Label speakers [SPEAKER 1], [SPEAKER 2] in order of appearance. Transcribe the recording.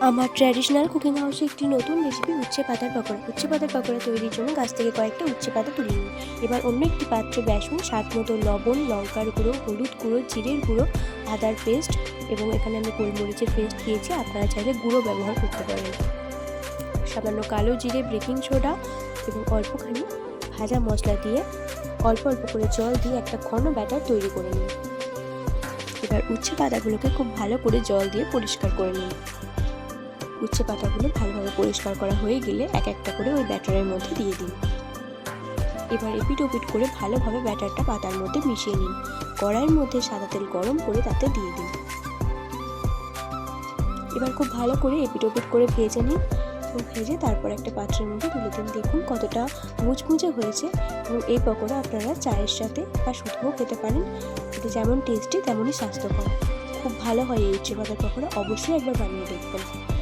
[SPEAKER 1] আমার traditional cooking হাউসে একটি নতুন রেসিপি উচ্ছে পাতার পকোড়া। উচ্ছে পাতার পকোড়া তৈরির জন্য গাছ থেকে কয়েকটা উচ্ছে পাতা তুলে নিন এবার অন্য একটি পাত্রে বেসন, স্বাদ মতো লবণ, লঙ্কার গুঁড়ো, হলুদ গুঁড়ো, জিরের গুঁড়ো, আদার পেস্ট এবং এখানে আমি গোলমরিচের পেস্ট দিয়েছি। আপনারা চাইলে গুঁড়ো ব্যবহার করতে পারেন। সামান্য কালো জিরে বেকিং সোডা এবং অল্পখানি ভাজা মশলা দিয়ে অল্প অল্প করে জল দিয়ে একটা ঘন ব্যাটার তৈরি করে নিন। এবার উচ্ছে পাতাগুলোকে খুব ভালো করে জল দিয়ে পরিষ্কার করে নিন। উচ্ছে পাতাগুলো ভালোভাবে পরিষ্কার করা হয়ে গেলে এক একটা করে ওই ব্যাটারের মধ্যে দিয়ে দিন। এবার এপিট ওপিট করে ভালোভাবে ব্যাটারটা পাতার মধ্যে মিশিয়ে নিন। কড়াইয়ের মধ্যে সাদা তেল গরম করে তাতে দিয়ে দিন। এবার খুব ভালো করে এপিট ওপিট করে ভেজে নিন। ভেজে তারপর একটা পাত্রের মধ্যে তুলে দিন। দেখুন কতটা মুচমুচে হয়েছে। এবং এই পকোড়া আপনারা চায়ের সাথে বা শুধুও খেতে পারেন। এটা যেমন টেস্টি তেমনই স্বাস্থ্যকর। খুব ভালো হয় এই উচ্ছে পাতার পকোড়া। অবশ্যই একবার বানিয়ে দেখবেন।